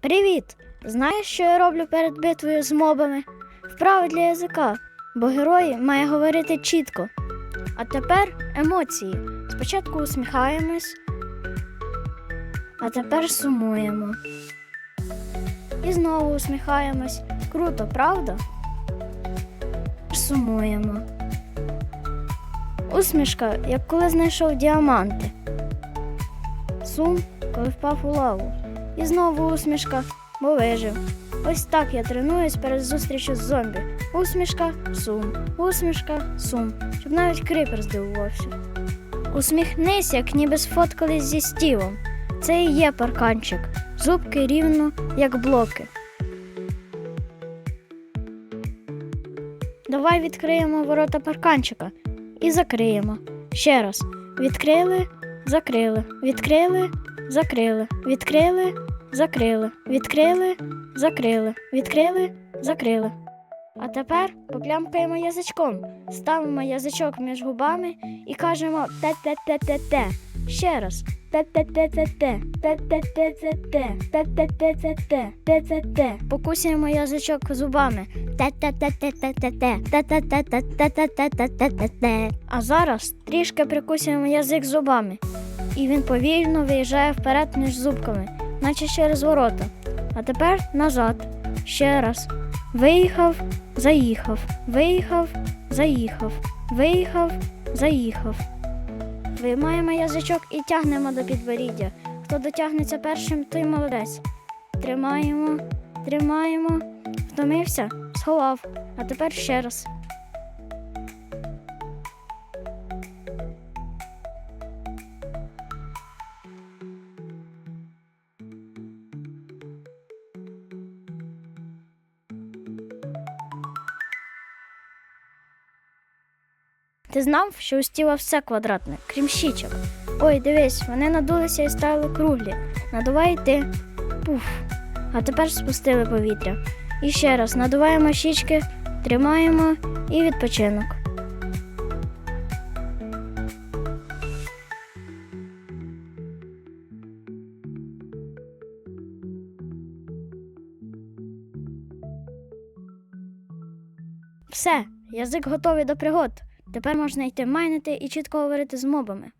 Привіт! Знаєш, що я роблю перед битвою з мобами? Вправи для язика, бо герой має говорити чітко. А тепер емоції. Спочатку усміхаємось, а тепер сумуємо. І знову усміхаємось. Круто, правда? Сумуємо. Усмішка, як коли знайшов діаманти. Сум, коли впав у лаву. І знову усмішка, бо вижив. Ось так я тренуюсь перед зустрічю з зомбі. Усмішка, сум, усмішка, сум, щоб навіть крипер здивувався. Усміхнись, як ніби сфоткались зі стівом. Це і є парканчик. Зубки рівно, як блоки. Давай відкриємо ворота парканчика і закриємо. Ще раз. Відкрили, закрили, відкрили, закрили, відкрили, закрили, відкрили, закрили, відкрили, закрили. А тепер поплямкаємо язичком, ставимо язичок між губами і кажемо те-те-те-те-те. Ще раз. Покусуємо язичок зубами. А зараз трішки прикусуємо язик зубами. І він повільно виїжджає вперед між зубками, наче через ворота. А тепер назад. Ще раз. Виїхав, заїхав. Виїхав, заїхав. Виїхав, заїхав. Виймаємо язичок і тягнемо до підборіддя. Хто дотягнеться першим, той молодець. Тримаємо, тримаємо. Втомився, сховав. А тепер ще раз. Ти знав, що у Стіва все квадратне, крім щічок. Ой, дивись, вони надулися і стали круглі. Надувай і ти. Пуф. А тепер спустили повітря. І ще раз надуваємо щічки, тримаємо і відпочинок. Все, язик готовий до пригод. Тепер можна йти майнити і чітко говорити з мобами.